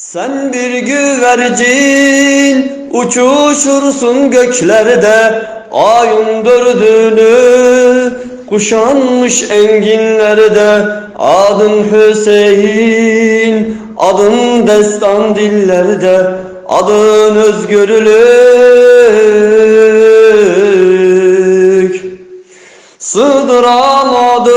Sen bir güvercin uçuşursun göklerde Ayın dördünü kuşanmış enginlerde. Adın Hüseyin, adın destan dillerde Adın özgürlük. Sığdıramadım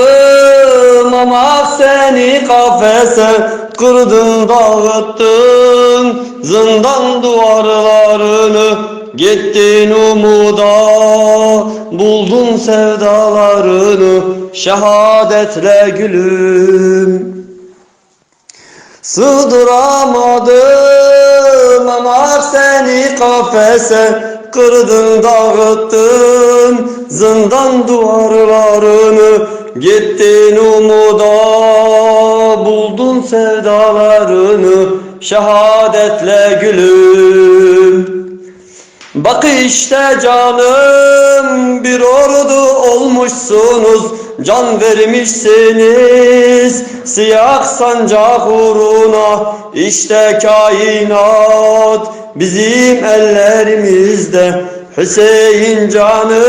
ama seni kafese Kırdın dağıttın zindan duvarlarını Gittin umuda. Buldun sevdalarını Şehadetle gülüm. Sığdıramadım ama seni kafese Kırdın dağıttın zindan duvarlarını Gittin umuda sevdalarını Şehadetle gülüm. Bak işte canım bir ordu olmuşsunuz. Can vermişsiniz siyah sancak uğruna. İşte kainat bizim ellerimizde. Hüseyin canım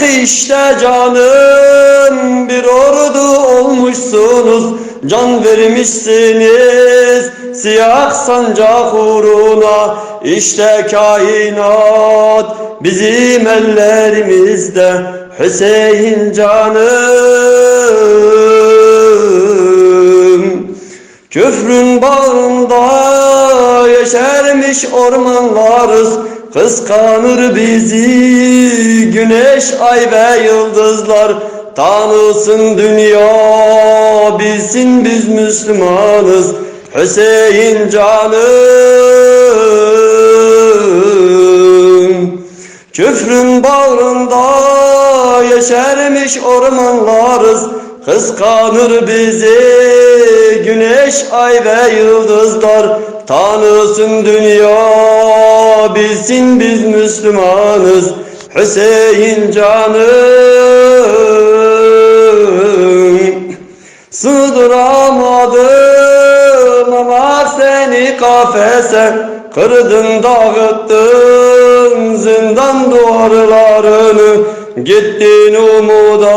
Bak işte canım bir ordu olmuşsunuz. Can vermişsiniz siyah sancak uğruna. İşte kainat bizim ellerimizde. Hüseyin canım Küfrün bağrında yeşermiş ormanlarız Kıskanır bizi güneş, ay ve yıldızlar. Tanısın dünya bilsin biz Müslümanız. Hüseyin canım Küfrün bağrında yeşermiş ormanlarız. Kıskanır bizi güneş, ay ve yıldızlar Tanısın dünya bilsin biz Müslümanız. Hüseyin canım Sığdıramadım ama seni kafese Kırdın dağıttın zindan duvarlarını. Gittin umuda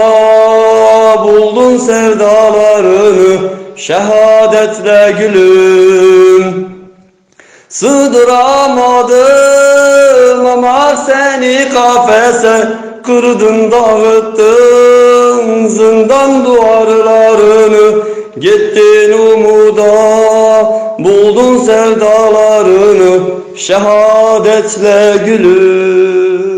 buldun sevdalarını. Şehadetle gülüm Sığdıramadım ama seni kafese Kırdın dağıttın zindan duvarlarını Gittin umuda buldun sevdalarını. Şehadetle gülüm